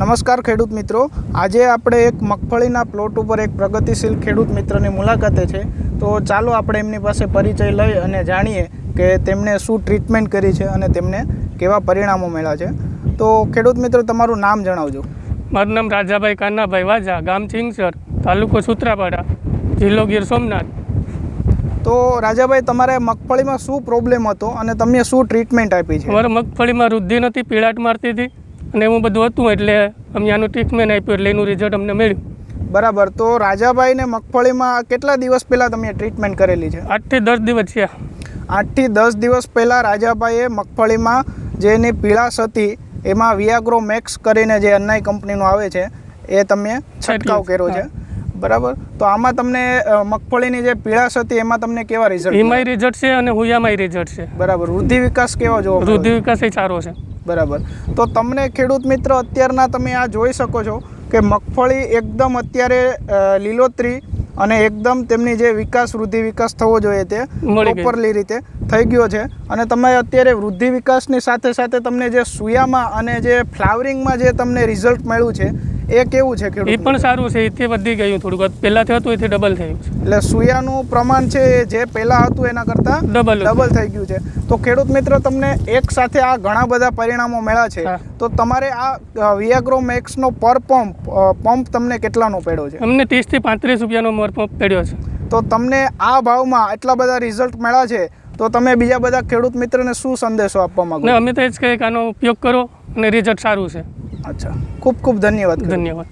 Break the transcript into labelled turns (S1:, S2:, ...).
S1: નમસ્કાર ખેડૂત મિત્રો. આજે આપણે એક મગફળીના પ્લોટ ઉપર એક પ્રગતિશીલ ખેડૂત મિત્રની મુલાકાતે છે. તો ચાલો આપણે એમની પાસે પરિચય લઈ અને જાણીએ કે તેમણે શું ટ્રીટમેન્ટ કરી છે અને તેમને કેવા પરિણામો મળ્યા છે. તો ખેડૂત મિત્રો તમારું નામ જણાવજો.
S2: મારું નામ રાજાભાઈ કાનાભાઈ વાજા ગામ ચિંગસર તાલુકો સુત્રાપાડા જિલ્લો ગીર સોમનાથ.
S1: તો રાજાભાઈ તમારે મગફળીમાં શું પ્રોબ્લેમ હતો અને તમે શું ટ્રીટમેન્ટ આપી છે?
S2: મારે મગફળીમાં વૃદ્ધિ નથી પીળાટ મારતી હતી. અને એવું બધું હતું એટલે અમને આનું ટ્રીટમેન્ટ આપ્યું એટલે એનું રિઝલ્ટ અમને મળ્યું.
S1: બરાબર તો રાજાભાઈને મગફળીમાં કેટલા દિવસ પહેલાં તમે ટ્રીટમેન્ટ કરેલી છે?
S2: આઠથી દસ દિવસ છે
S1: આઠથી દસ દિવસ પહેલાં રાજાભાઈએ મગફળીમાં જે એની પીળાશ હતી એમાં વિયાગ્રો મેક્સ કરીને જે અન્નાઈ કંપનીનું આવે છે એ તમે છંટકાવ કર્યો છે. બરાબર? તો આમાં તમને મગફળીની જે પીળાશ હતી એમાં તમને કેવા રિઝલ્ટ
S2: હિમાય રિઝલ્ટ છે અને હુયામાય રિઝલ્ટ છે.
S1: બરાબર. વૃદ્ધિ વિકાસ કેવો જોવો?
S2: વૃદ્ધિ વિકાસ એ સારો છે.
S1: બરાબર. તો તમને ખેડૂત મિત્ર અત્યારના તમે આ જોઈ શકો છો કે મગફળી એકદમ અત્યારે લીલોતરી અને એકદમ તેમની જે વિકાસ વૃદ્ધિ વિકાસ થવો જોઈએ તે પ્રોપરલી રીતે થઈ ગયો છે. અને તમે અત્યારે વૃદ્ધિ વિકાસની સાથે સાથે તમને જે સુયામાં અને જે ફ્લાવરિંગમાં જે તમને રિઝલ્ટ મળ્યું છે એ કેવું છે
S2: એ પણ સારું છે એથી વધી ગયું થોડુંક. પહેલાંથી હતું એથી ડબલ થયું છે.
S1: એટલે સુયાનું પ્રમાણ છે જે પહેલાં હતું એના કરતાં
S2: ડબલ
S1: ડબલ થઈ ગયું છે. તો ખેડૂત મિત્ર તમને એક સાથે આ ઘણા બધા પરિણામો મળ્યા છે. તો તમારે આ વિયાગ્રો મેક્સનો પર પંપ પંપ તમને કેટલાનો પડ્યો છે?
S2: અમને ત્રીસથી પાંત્રીસ રૂપિયાનો મોર પંપ પડ્યો છે.
S1: તો તમને આ ભાવમાં એટલા બધા રિઝલ્ટ મળ્યા છે તો તમે બીજા બધા ખેડૂત મિત્રને શું સંદેશો આપવા માંગો
S2: ને અમે તો એ જ કહે કે આનો ઉપયોગ કરો અને રિઝલ્ટ સારું છે.
S1: અચ્છા ખૂબ ખૂબ ધન્યવાદ.
S2: ધન્યવાદ